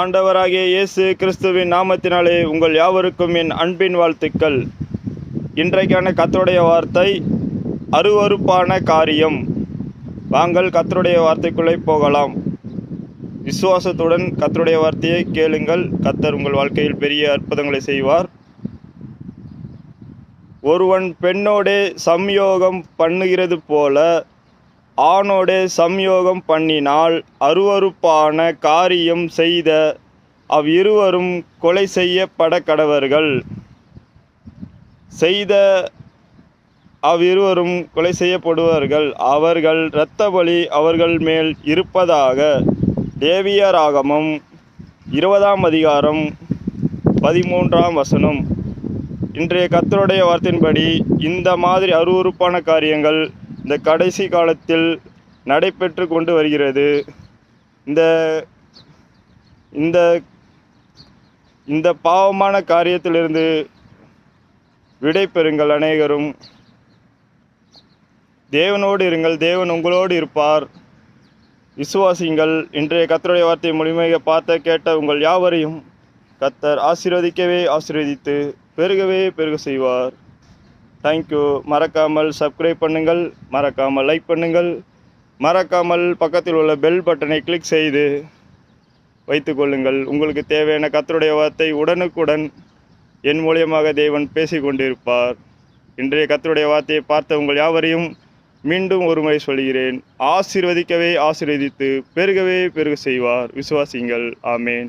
ஆண்டவராகிய இயேசு கிறிஸ்துவின் நாமத்தினாலே உங்கள் யாவருக்கும் என் அன்பின் வாழ்த்துக்கள். இன்றைக்கான கத்தருடைய வார்த்தை அருவருப்பான காரியம். வாங்கள் கத்தருடைய வார்த்தைக்குள்ளே போகலாம். விசுவாசத்துடன் கத்தருடைய வார்த்தையை கேளுங்கள். கத்தர் உங்கள் வாழ்க்கையில் பெரிய அற்புதங்களை செய்வார். ஒருவன் பெண்ணோடே சம்யோகம் பண்ணுகிறது போல ஆணோடே சம்யோகம் பண்ணினால் அருவருப்பான காரியம் செய்த அவ்விருவரும் கொலை செய்யப்பட கடவர்கள். செய்த அவ்விருவரும் கொலை செய்யப்படுவார்கள் அவர்கள் இரத்த பலி அவர்கள் மேல் இருப்பதாக தேவியராகமம் இருபதாம் அதிகாரம் பதிமூன்றாம் வசனம். இன்றைய கத்தருடைய வார்த்தையின்படி இந்த மாதிரி அருவருப்பான காரியங்கள் இந்த கடைசி காலத்தில் நடைபெற்று கொண்டு வருகிறது. இந்த இந்த இந்த பாவமான காரியத்திலிருந்து விடை பெறுங்கள் அநேகரும். தேவனோடு இருங்கள் தேவன் உங்களோடு இருப்பார். விசுவாசிங்கள் இன்றைய கத்தருடைய வார்த்தை முழுமையாக பார்த்த கேட்ட உங்கள் யாவரையும் கத்தர் ஆசீர்வதிக்கவே ஆசீர்வதித்து பெருகவே பெருக செய்வார். தேங்க்யூ மறக்காமல் சப்ஸ்கிரைப் பண்ணுங்கள். மறக்காமல் லைக் பண்ணுங்கள். மறக்காமல் பக்கத்தில் உள்ள பெல் பட்டனை கிளிக் செய்து வைத்துக்கொள்ளுங்கள் உங்களுக்கு தேவையான கத்தருடைய வார்த்தை உடனுக்குடன் என் மூலியமாக தேவன் பேசி கொண்டிருப்பார். இன்றைய கத்தருடைய வார்த்தையை பார்த்த உங்கள் யாவரையும் மீண்டும் ஒருமுறை சொல்கிறேன் ஆசீர்வதிக்கவே ஆசீர்வதித்து பெருகவே பெருக செய்வார். விசுவாசிங்கள் ஆமேன்.